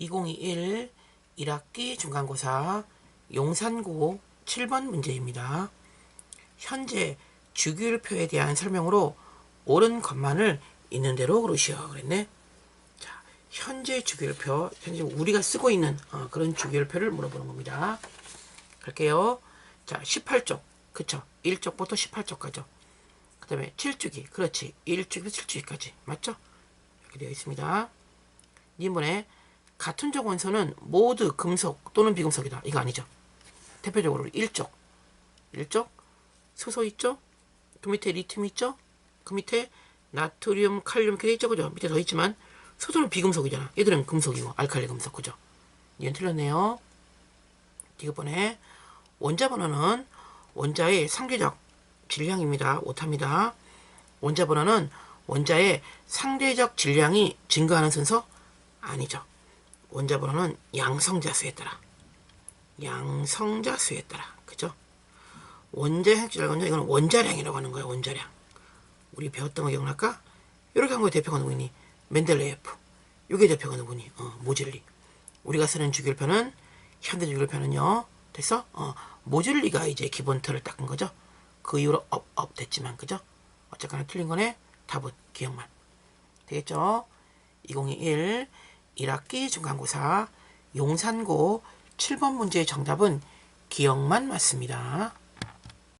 2021 1학기 중간고사 용산고 7번 문제입니다. 현재 주기율표에 대한 설명으로 옳은 것만을 있는 대로 그러시오. 그랬네. 자, 현재 주기율표, 현재 우리가 쓰고 있는 어, 그런 주기율표를 물어보는 겁니다. 갈게요. 자, 18쪽. 그쵸? 1쪽부터 18쪽까지. 그 다음에 7주기. 그렇지. 1주기부터 7주기까지. 맞죠? 이렇게 되어 있습니다. 이번에 같은 쪽 원소는 모두 금속 또는 비금속이다. 이거 아니죠. 대표적으로 1쪽. 1쪽. 수소 있죠? 그 밑에 리튬 있죠? 그 밑에 나트륨, 칼륨 이렇게 돼 있죠? 그죠? 밑에 더 있지만 수소는 비금속이잖아. 얘들은 금속이고 알칼리 금속. 그죠? 이건 틀렸네요. 이번에 원자 번호는 원자의 상대적 질량입니다. 오타입니다. 원자 번호는 원자의 상대적 질량이 증가하는 순서 아니죠. 원자 번호는 양성자 수에 따라 양성자 수에 따라 그죠? 원자 핵질 원자 이거는 원자량이라고 하는 거예요. 원자량. 우리 배웠던 거 기억날까? 이렇게 한 거의 대표가 누구니? 멘델레예프. 이게 대표가 누구니? 어, 모질리. 우리가 쓰는 주기율표는 현대 주기율표는요. 됐어? 어, 모질리가 이제 기본 틀을 닦은 거죠. 그 이후로 업, 업 됐지만 그죠? 어쨌거나 틀린 거네. 답은 기억만. 되겠죠? 2021 1학기 중간고사 용산고 7번 문제의 정답은 기억만 맞습니다.